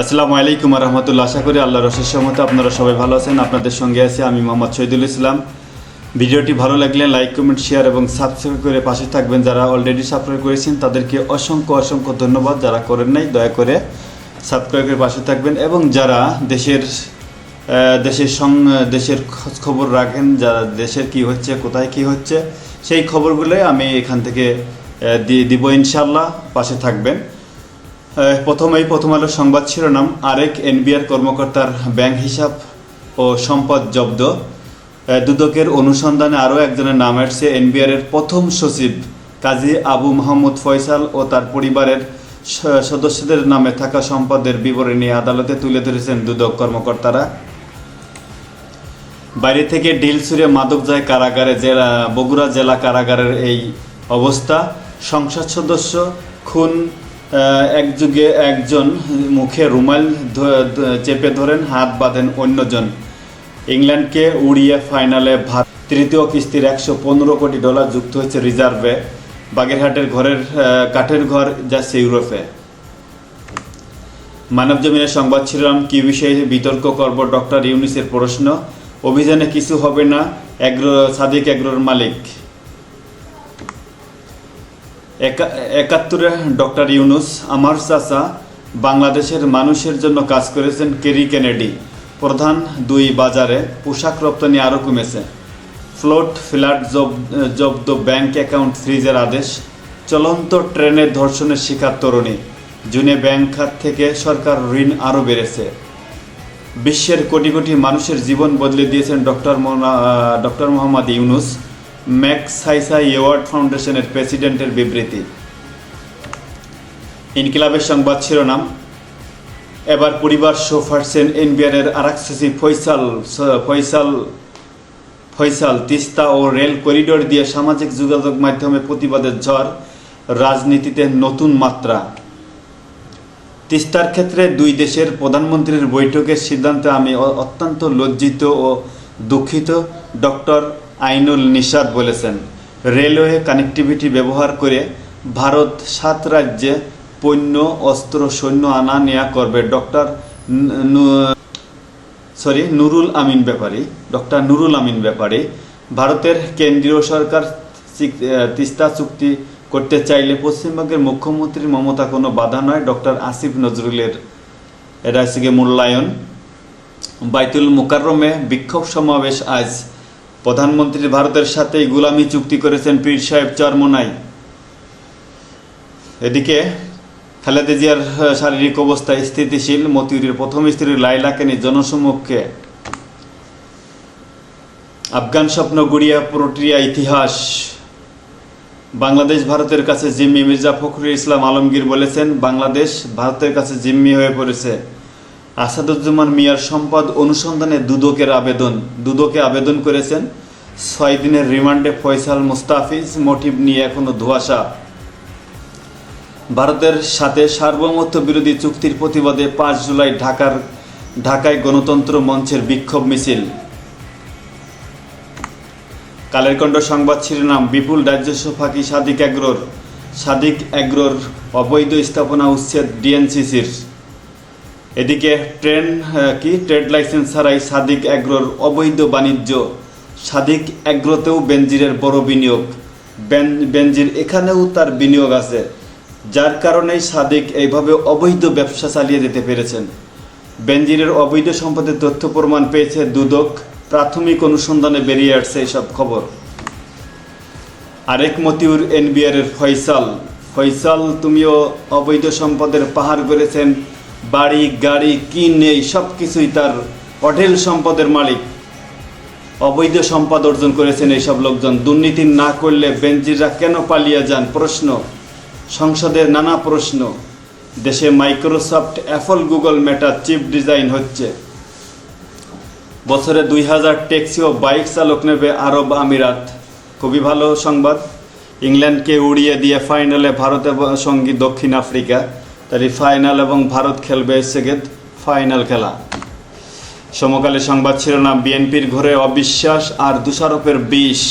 আসসালামু আলাইকুম রহমতুল্লাহ। আশা করি আল্লাহ রসের সহমতে আপনারা সবাই ভালো আছেন। আপনাদের সঙ্গে আছি আমি মোহাম্মদ শহীদুল ইসলাম। ভিডিওটি ভালো লাগলে লাইক, কমেন্ট, শেয়ার এবং সাবস্ক্রাইব করে পাশে থাকবেন যারা অলরেডি সাবস্ক্রাইব করেছেন, তাদেরকে অসংখ্য অসংখ্য ধন্যবাদ। যারা করেন নাই, দয়া করে সাবস্ক্রাইব করে পাশে থাকবেন এবং যারা দেশের দেশের সং, দেশের খবর রাখেন, যারা দেশের কি হচ্ছে, কোথায় কি হচ্ছে, সেই খবরগুলোই আমি এখান থেকে দিয়ে দিব ইনশাল্লাহ পাশে থাকবেন। প্রথমেই প্রথম আলো সংবাদ শিরোনাম, আরেক এনবিআর কর্মকর্তার ব্যাংক হিসাব ও সম্পদ জব্দ। দুদকের অনুসন্ধানে আরও একজনের নাম আসছে এনবিআর এর প্রথম সচিব, কাজী আবু মাহমুদ ফয়সাল ও তার পরিবারের সদস্যদের নামে থাকা সম্পদের বিবরণী আদালতে তুলে ধরেছেন দুদক কর্মকর্তারা। বাইরে থেকে ডিল ছুঁড়ে মাদক যায় কারাগারে জেলা, বগুড়া জেলা কারাগারের এই অবস্থা। সংসদ সদস্য খুন আহ, একযুগে একজন মুখে রুমাল চেপে ধরেন হাত বাঁধেন অন্যজন। ইংল্যান্ডকে উড়িয়ে ফাইনালে ভাত তৃতীয় কিস্তির একশো পনেরো কোটি ডলার যুক্ত হয়েছে রিজার্ভে বাগেরহাটের ঘরের কাঠের ঘর যাচ্ছে ইউরোপে। মানব জমিনের সংবাদ ছিলাম কি বিষয়ে বিতর্ক করব ডক্টর ইউনিসের প্রশ্ন? অভিযানে কিছু হবে না এগ্রো সাদিক এগ্রোর মালিক। একা- একাত্তরে ডক্টর ইউনুস, আমার চাচা বাংলাদেশের মানুষের জন্য কাজ করেছেন কেরি কেনেডি। প্রধান দুই বাজারে পোশাক রপ্তানি আরও কমেছে। ফ্লোট ফ্ল্যাট জব, জব্দ ব্যাংক অ্যাকাউন্ট ফ্রিজের আদেশ, চলন্ত ট্রেনে ধর্ষণের শিকার তরুণী। জুনে ব্যাংক খাত থেকে সরকার ঋণ আরও বেড়েছে। বিশ্বের কোটি কোটি মানুষের জীবন বদলে দিয়েছেন doctor doctor Mohammad Yunus. Magsaysay award ফাউন্ডেশনের প্রেসিডেন্টের বিবৃতি। ইনকিলাবের সংবাদ শিরোনাম, এবার পরিবার শো ফারছেন এনবিআরের আরেক সচিব ফয়সাল ফয়সাল ফয়সাল তিস্তা ও রেল করিডোর দিয়ে সামাজিক যোগাযোগ মাধ্যমে প্রতিবাদের ঝড়, রাজনীতিতে নতুন মাত্রা। তিস্তার ক্ষেত্রে দুই দেশের প্রধানমন্ত্রীর বৈঠকের সিদ্ধান্তে আমি অত্যন্ত লজ্জিত ও দুঃখিত। ডক্টর আইনুল নিশাদ বলেছেন, রেলওয়ে কানেক্টিভিটি ব্যবহার করে ভারত সাত রাজ্যে পণ্য, অস্ত্র, সৈন্য আনা নেয়া করবে। Doctor sorry, Nurul Amin Byapari, doctor Nurul Amin Byapari, ভারতের কেন্দ্রীয় সরকার তিস্তা চুক্তি করতে চাইলে পশ্চিমবঙ্গের মুখ্যমন্ত্রী মমতা কোনো বাধা নয়। ডক্টর আসিফ নজরুলের এটা হচ্ছে মূল্যায়ন। বাইতুল মুকাররমে বিক্ষোভ সমাবেশ আজ প্রধানমন্ত্রী ভারতের সাথেই গুলামি চুক্তি করেছেন পীর সাহেব চরমোনাই। এদিকে খালেদা জিয়ার শারীরিক অবস্থা স্থিতিশীল, মতিউরের প্রথম স্ত্রী লাইলাকে নিয়ে জনসম্মুখে। আফগান স্বপ্ন গুড়িয়া প্রক্রিয়া ইতিহাস। বাংলাদেশ ভারতের কাছে জিম্মি মির্জা ফখরুল ইসলাম আলমগীর বলেছেন, বাংলাদেশ ভারতের কাছে জিম্মি হয়ে পড়েছে। আসাদুজ্জামান মিয়ার সম্পদ অনুসন্ধানে দুদকের আবেদন। দুদকে আবেদন করেছেন। ছয় দিনের রিমান্ডে ফয়সাল মুস্তাফিজ, মোটিভ নিয়ে এখনও ধোয়াশা। ভারতের সাথে সার্বভৌমত্ব বিরোধী চুক্তির প্রতিবাদে পাঁচ জুলাই ঢাকার, ঢাকায় গণতন্ত্র মঞ্চের বিক্ষোভ মিছিল। কালেরকণ্ঠ সংবাদ শিরোনাম, বিপুল রাজ্যস্ব ফাঁকি সাদিক এগ্রোর? সাদিক এগ্রোর অবৈধ স্থাপনা উচ্ছেদ ডিএনসিসির। এদিকে ট্রেন কি? ট্রেড লাইসেন্স ছাড়াই সাদিক অ্যাগ্রোর অবৈধ বাণিজ্য। সাদিক অ্যাগ্রোতেও বেনজিরের বড় বিনিয়োগ। বেন- বেনজির এখানেও তার বিনিয়োগ আছে, যার কারণেই সাদিক এইভাবে অবৈধ ব্যবসা চালিয়ে যেতে পেরেছেন। বেনজিরের অবৈধ সম্পদের তথ্য প্রমাণ পেয়েছে দুদক। প্রাথমিক অনুসন্ধানে বেরিয়ে আসছে এসব খবর। আরেক মতিউর এনবিআর এর ফয়সাল। ফয়সাল, তুমিও অবৈধ সম্পদের পাহাড় করেছেন বাড়ি, গাড়ি, কি নেই সব কিছুই তার অঢেল সম্পদের মালিক। অবৈধ সম্পদ অর্জন করেছেন এইসব লোকজন। দুর্নীতি না করলে বেঞ্জিরা কেন পালিয়ে যান? প্রশ্ন। সংসদের নানা প্রশ্ন। দেশে Microsoft, Apple, Google Meta chip design হচ্ছে। বছরে দুই হাজার ট্যাক্সি ও বাইক চালক নেবে আরব আমিরাত। খুবই ভালো সংবাদ। ইংল্যান্ডকে উড়িয়ে দিয়ে ফাইনালে ভারতের সঙ্গী দক্ষিণ আফ্রিকা। তাহলে ফাইনাল এবং ভারত খেলবে সেগেদ ফাইনাল খেলা। সমকালে সংবাদ শিরোনাম, বিএনপির ঘরে অবিশ্বাস আর দোষারোপের বিষ।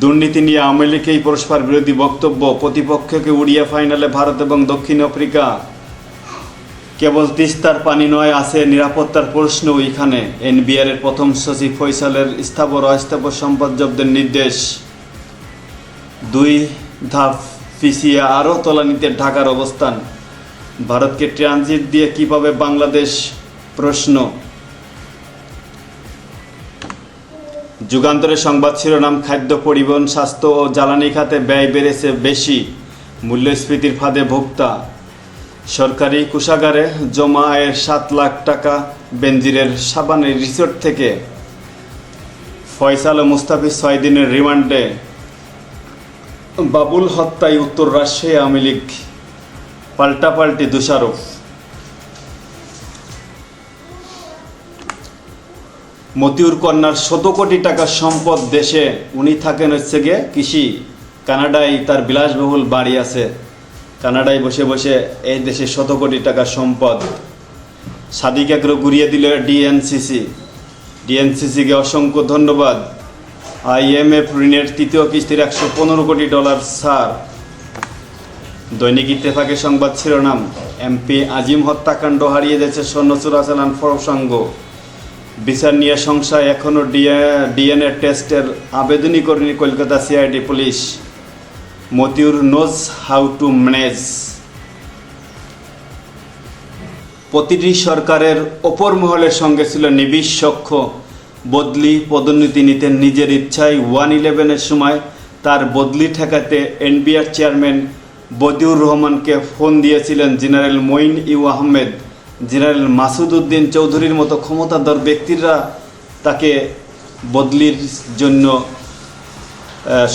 দুর্নীতি নিয়ে আওয়ামী লীগেই পরস্পর বিরোধী বক্তব্য, প্রতিপক্ষকে উড়িয়ে ফাইনালে ভারত এবং দক্ষিণ আফ্রিকা। কেবল তিস্তার পানি নয়, আছে নিরাপত্তার প্রশ্ন এখানে এনবিআর এর প্রথম সচিব ফৈসালের স্থাবর অস্থাবর সম্পদ জব্দের নির্দেশ। দুই ধাপ পিছিয়ে আরও তলানিতে ঢাকার অবস্থান। ভারতকে ট্রানজিট দিয়ে কীভাবে বাংলাদেশ প্রশ্ন? যুগান্তরের সংবাদ শিরোনাম, খাদ্য পরিবহন, স্বাস্থ্য ও জ্বালানি খাতে ব্যয় বেড়েছে বেশি, মূল্যস্ফীতির ফাঁদে ভোক্তা। সরকারি কোষাগারে জমা আয়ের সাত লাখ টাকা বেনজিরের সাবানের রিসোর্ট থেকে। ফয়সাল ও মুস্তাফিজ ছয় দিনের রিমান্ডে। বাবুল হত্যায় উত্তর রাজশাহী আওয়ামী লীগ। পাল্টাপাল্টি দোষারোপ। মতিউর কন্যার শত কোটি টাকার সম্পদ দেশে উনি থাকেন হচ্ছে গিয়ে কৃষি। কানাডায় তার বিলাসবহুল বাড়ি আছে। কানাডায় বসে বসে এই দেশে শত কোটি টাকার সম্পদ। সাদিক একরো ঘুরিয়ে দিল ডিএনসিসি। ডিএনসিসিকে অসংখ্য ধন্যবাদ। আইএমএফ ঋণের তৃতীয় কিস্তির একশো পনেরো কোটি ডলার ছাড়। দৈনিক ইত্তেফাকে সংবাদ শিরোনাম, এমপি আজিম হত্যাকাণ্ড হারিয়ে যাচ্ছে স্বর্ণ চোরাচালান প্রসঙ্গ বিচার নিয়ে সংশয় এখনও ডিএনএ টেস্টের আবেদনই করেনি Kolkata CID police. Motiur knows, how to manage. প্রতিটি সরকারের ওপর মহলের সঙ্গে ছিল নিবিড় সখ্য। বদলি পদোন্নতি নিতেন নিজের ইচ্ছায় ওয়ান ইলেভেনের সময় তার বদলি ঠেকাতে এনবিআর চেয়ারম্যান বদিউর রহমানকে ফোন দিয়েছিলেন general Moeen U Ahmed. General Masud Uddin চৌধুরীর মতো ক্ষমতাধর ব্যক্তিরা তাকে বদলির জন্য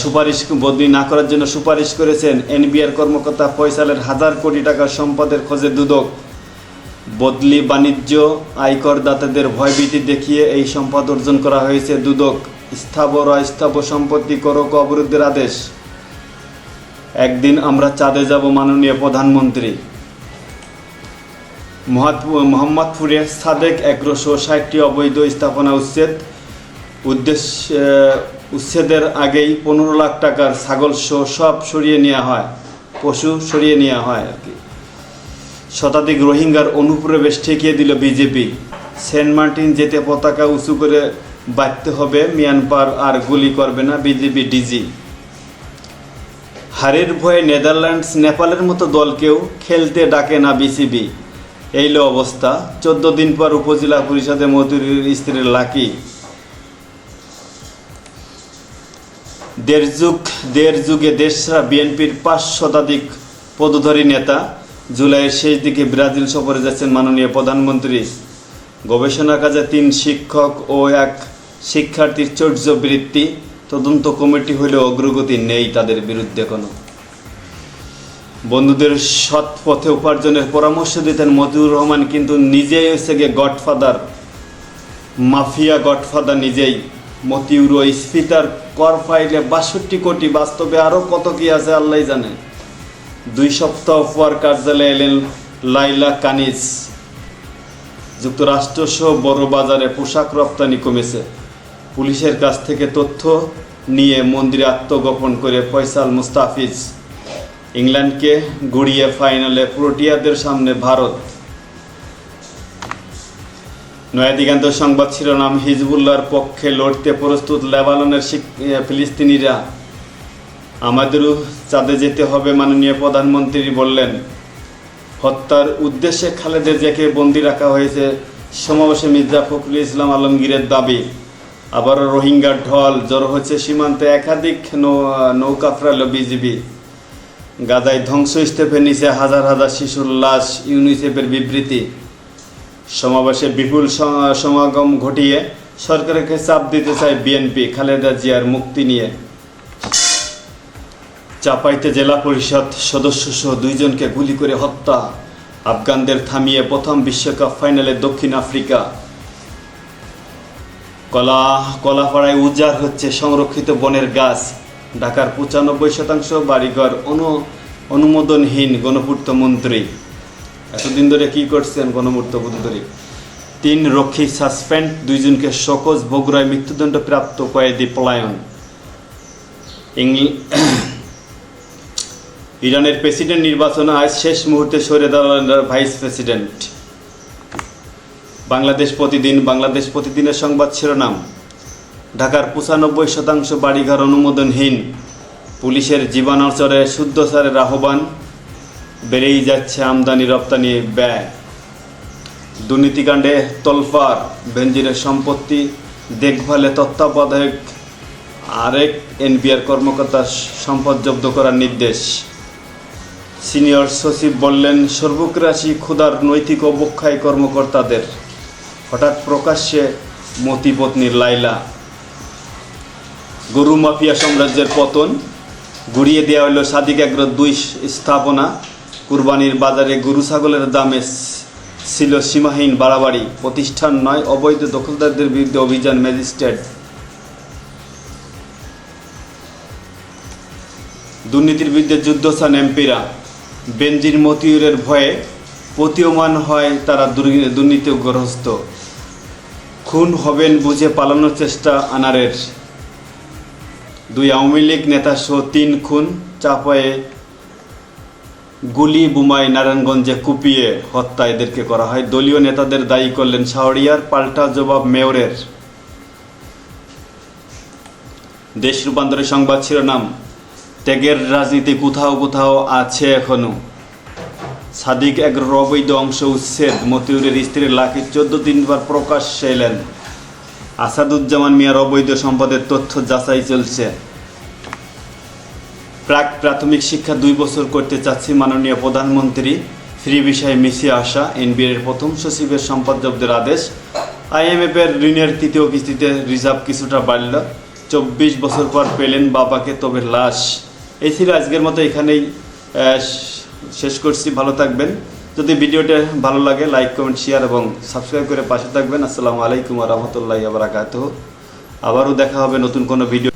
সুপারিশ, বদলি না করার জন্য সুপারিশ করেছেন। এনবিআর কর্মকর্তা ফয়সালের হাজার কোটি টাকার সম্পদের খোঁজে দুদক। বদলি বাণিজ্য আয়করদাতাদের ভয়ভীতি দেখিয়ে এই সম্পদ অর্জন করা হয়েছে দুদক। স্থাবর অস্থাবর সম্পত্তি করক অবরুদ্ধের আদেশ। একদিন আমরা চাঁদে যাব মাননীয় প্রধানমন্ত্রী। মোহাম্মদপুরে সাদেক এগ্রোশো ষাটটি অবৈধ স্থাপনা উচ্ছেদ। উদ্দেশ্য উচ্ছেদের আগেই পনেরো লাখ টাকার ছাগল সব সরিয়ে নেওয়া হয়। পশু সরিয়ে নেওয়া হয় আর কি। শতাধিক রোহিঙ্গার অনুপ্রবেশ ঠেকিয়ে দিল বিজেপি। সেন্ট মার্টিন যেতে পতাকা উঁচু করে বাঁধতে হবে, মিয়ানমার আর গুলি করবে না বিজেপি ডিজি। হারের ভয়ে নেদারল্যান্ডস নেপালের মতো দলকেও খেলতে ডাকে না বিসিবি। এই লো অবস্থা। চোদ্দ দিন পর উপজেলা পরিষদে মধুরীর স্ত্রীর লাকি। দেড় যুগ দেড় যুগে দেশরা বিএনপির পাঁচ শতাধিক পদধরী নেতা জুলাইয়ের শেষ দিকে ব্রাজিল সফরে যাচ্ছেন মাননীয় প্রধানমন্ত্রী। গবেষণা কাজে তিন শিক্ষক ও এক শিক্ষার্থীর চৌর্য বৃত্তি তদন্ত কমিটি হলেও অগ্রগতি নেই তাদের বিরুদ্ধে কোনো বন্ধুদের সৎ পথে উপার্জনের পরামর্শ দিতেন মতিউর রহমান, কিন্তু নিজেই হচ্ছে গিয়ে গডফাদার, মাফিয়া গডফাদার নিজেই। মতিউর ও স্ফিতার কর ফাইলে বাষট্টি কোটি, বাস্তবে আরও কত কি আছে আল্লাহ জানে। দুই সপ্তাহ পর কার্যালয়ে এলেন লাইলা কানিজ। যুক্তরাষ্ট্র সহ বড় বাজারে পোশাক রপ্তানি কমেছে। পুলিশের কাছ থেকে তথ্য নিয়ে মন্দিরে আত্মগোপন করে ফয়সাল মুস্তাফিজ। ইংল্যান্ডকে গুড়িয়ে ফাইনালে প্রোটিয়াদের সামনে ভারত। নয়া দিগান্ত সংবাদ শিরোনাম, হিজবুল্লাহর পক্ষে লড়তে প্রস্তুত লেবাননের ফিলিস্তিনিরা। আমাদেরও চাঁদে যেতে হবে, মাননীয় প্রধানমন্ত্রী বললেন। হত্যার উদ্দেশ্যে খালেদা জিয়াকে বন্দি রাখা হয়েছে সমাবেশে মির্জা ফখরুল ইসলাম আলমগীরের দাবি। আবারও রোহিঙ্গার ঢল জড়ো হচ্ছে সীমান্তে একাধিক নৌকা ফেরাল বিজিবি। গাজায় ধ্বংসস্তূপের নিচে হাজার হাজার শিশুর লাশ ইউনিসেফের বিবৃতি। সমাবেশে বিপুল সমাগম ঘটিয়ে সরকারকে চাপ দিতে চায় বিএনপি, খালেদা জিয়ার মুক্তি নিয়ে। চাপাইতে জেলা পরিষদ সদস্য সহ দুইজনকে গুলি করে হত্যা। আফগানদের থামিয়ে প্রথম বিশ্বকাপ ফাইনালে দক্ষিণ আফ্রিকা। কলা, কলাপাড়ায় উজাড় হচ্ছে সংরক্ষিত বনের গাছ। ঢাকার পঁচানব্বই শতাংশ বাড়িঘর অনু, অনুমোদনহীন গণপূর্ত মন্ত্রী। এতদিন ধরে কি করছেন গণপূর্ত মন্ত্রী? তিন রক্ষী সাসপেন্ড, দুইজনকে সকজ বগুড়ায় মৃত্যুদণ্ড প্রাপ্ত কয়েদি পলায়ন। ইরানের প্রেসিডেন্ট নির্বাচন আজ শেষ মুহূর্তে সরে দাঁড়ালেন ভাইস প্রেসিডেন্ট। বাংলাদেশ প্রতিদিন, বাংলাদেশ প্রতিদিনের সংবাদ শিরোনাম। ঢাকার পঁচানব্বই শতাংশ বাড়িঘর অনুমোদনহীন। পুলিশের জীবাণুচরে শুদ্ধসারের আহ্বান, বেড়েই যাচ্ছে আমদানি রপ্তানি ব্যয়। দুর্নীতিকাণ্ডে তলফার বেঞ্জিরের সম্পত্তি দেখভালে তত্ত্বাবধায়ক আরেক এনবিআর কর্মকর্তার সম্পদ জব্দ করার নির্দেশ। সিনিয়র সচিব বললেন, সর্বগ্রাসী ক্ষুধার নৈতিক অবক্ষয় কর্মকর্তাদের হঠাৎ প্রকাশ্যে মতিপত্নীর লাইলা গরু মাফিয়া সাম্রাজ্যের পতন, গুড়িয়ে দেওয়া হলো সাদিক দুই স্থাপনা, কুরবানির বাজারে গরু ছাগলের দামে ছিল সীমাহীন বাড়াবাড়ি, প্রতিষ্ঠান নয়, অবৈধ দখলদারদের বিরুদ্ধে অভিযান ম্যাজিস্ট্রেট। দুর্নীতির বিরুদ্ধে যুদ্ধ চান এমপিরা, বেনজির মতিউরের ভয়ে প্রতীয়মান হয় তারা দুর্নী- দুর্নীতিগ্রস্ত খুন হবেন বুঝে পালানোর চেষ্টা আনারের। দুই আওয়ামী লীগ নেতা সহ তিন খুন, চাপায়ে গুলি বুমায় নারায়ণগঞ্জে কুপিয়ে হত্যা এদেরকে করা হয়। দলীয় নেতাদের দায়ী করলেন শাহরিয়ার, পাল্টা জবাব মেয়রের। দেশ রূপান্তরের সংবাদ শিরোনাম, ত্যাগের রাজনীতি কোথাও কোথাও আছে এখনও। সাদিক এক অবৈধ অংশ উচ্ছেদ মতিউরের স্ত্রীর লাখে চোদ্দ দিনবার প্রকাশ্যে এলেন। আসাদুজ্জামান মিয়ার অবৈধ সম্পদের তথ্য যাচাই চলছে। প্রাক প্রাথমিক শিক্ষা দুই বছর করতে চাচ্ছি মাননীয় প্রধানমন্ত্রী, ফ্রি বিষয়ে মিশিয়ে আসা এনবিএর প্রথম সচিবের সম্পদ জব্দের আদেশ। আইএমএফ এর ঋণের তৃতীয় কিস্তিতে রিজার্ভ কিছুটা বাড়ল। চব্বিশ বছর পর পেলেন বাবাকে, তবে লাশ। এই ছিল আজকের মতো, এখানেই শেষ করছি, ভালো থাকবেন। যদি ভিডিওটা ভালো লাগে, লাইক, কমেন্ট শেয়ার এবং সাবস্ক্রাইব করে পাশে থাকবেন। আসসালামু আলাইকুম রহমতুল্লাহ আবরাকাত আবারও দেখা হবে নতুন কোনো ভিডিও